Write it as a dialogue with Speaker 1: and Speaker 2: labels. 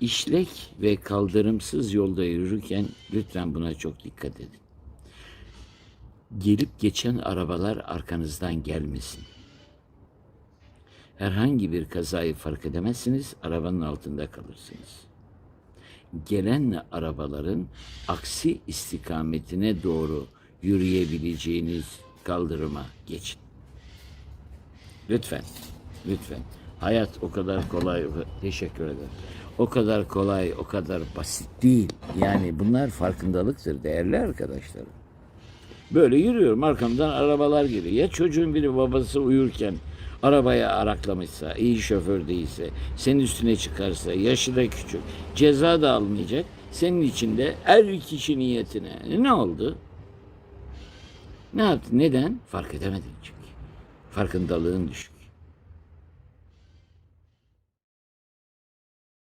Speaker 1: İşlek ve kaldırımsız yolda yürürken lütfen buna çok dikkat edin. Gelip geçen arabalar arkanızdan gelmesin. Herhangi bir kazayı fark edemezsiniz, arabanın altında kalırsınız. Gelen arabaların aksi istikametine doğru yürüyebileceğiniz kaldırıma geçin. Lütfen, lütfen. Hayat o kadar kolay, teşekkür ederim. O kadar kolay, o kadar basit değil. Yani bunlar farkındalıktır değerli arkadaşlarım. Böyle yürüyorum arkamdan arabalar geliyor. Ya çocuğun biri babası uyurken arabaya araklamışsa, iyi şoför değilse, senin üstüne çıkarsa, yaşı da küçük, ceza da almayacak. Senin içinde her kişi niyetine. E, Ne oldu? Ne yaptı? Neden? Fark edemedin çünkü. Farkındalığın düşük.